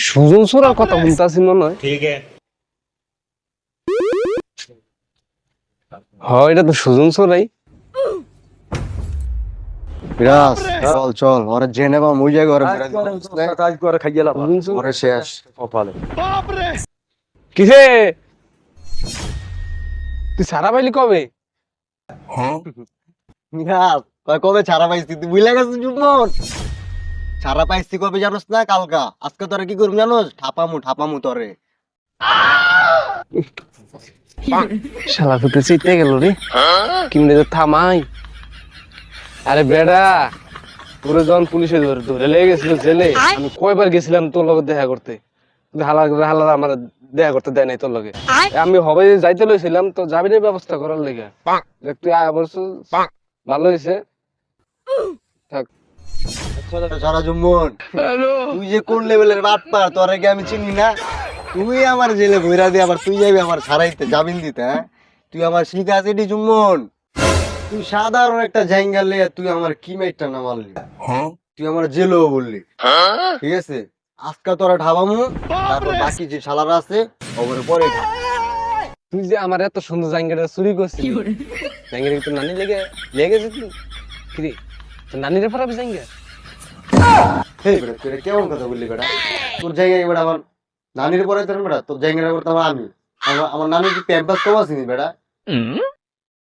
সুজন সুরার কথা ঠিক এটা তো সুজন চল চল ওরে মুই কাজ করে খাই লাভ। ওরে শেষ। কপালে। বাপ রে কিসে? তুই সারা পাইলি কবে? হ্যাঁ। কবে ছাড়া পাইছি তুই? বুঝলে গেছিস ছাড়া পাইছি কবে জানোস না কালকা? আজকে তোরে কি করবি জানোস? ঠাপামু ঠাপামু তোরে। শালা তোকে চিতে গেল রে। কিমনে তো থামাই। আরে বেড়া তোরে যখন পুলিশে ধরে ধরে লেগে গেছিল জেলে আমি কয়বার গেছিলাম তোর লগে দেখা করতে। হালা হালা আমার দেখা করতে দেয় নাই তোর লগে। আমি হবে যাইতে লইছিলাম তো যাবি না ব্যবস্থা করার লেগে দেখ তুই আয় বলছো ভালো হয়েছে থাক। সারা জুম্মন তুই যে কোন লেভেলের বাট পার তোরে কি আমি চিনি না? তুই আমার জেলে ভৈরা দিয়ে আবার তুই যাবি আমার জামিন দিতে হ্যাঁ? তুই আমার শিখা আছে এটি জুম্মন। তুই সাধারণ একটা লে তুই আমার কি না মারলি তুই আমার জেলও বললি। ঠিক আছে? আজকে তোরা ঢাবামু তারপর বাকি যে শালারা আছে ওপরে পরে তুই যে আমার এত সুন্দর জাঙ্গাটা চুরি করছিস তোর নানি লেগে লেগেছে তুই তোর নানিরে ফরাবি জাঙ্গা হেই বেটা তুই কেমন কথা বললি বেটা? তোর জায়গায় বেটা আমার নানির পরে তোর বেটা তোর জায়গায় করতাম আমি। আমার আমার নানি কি প্যাম্পাস কম আসিনি বেটা?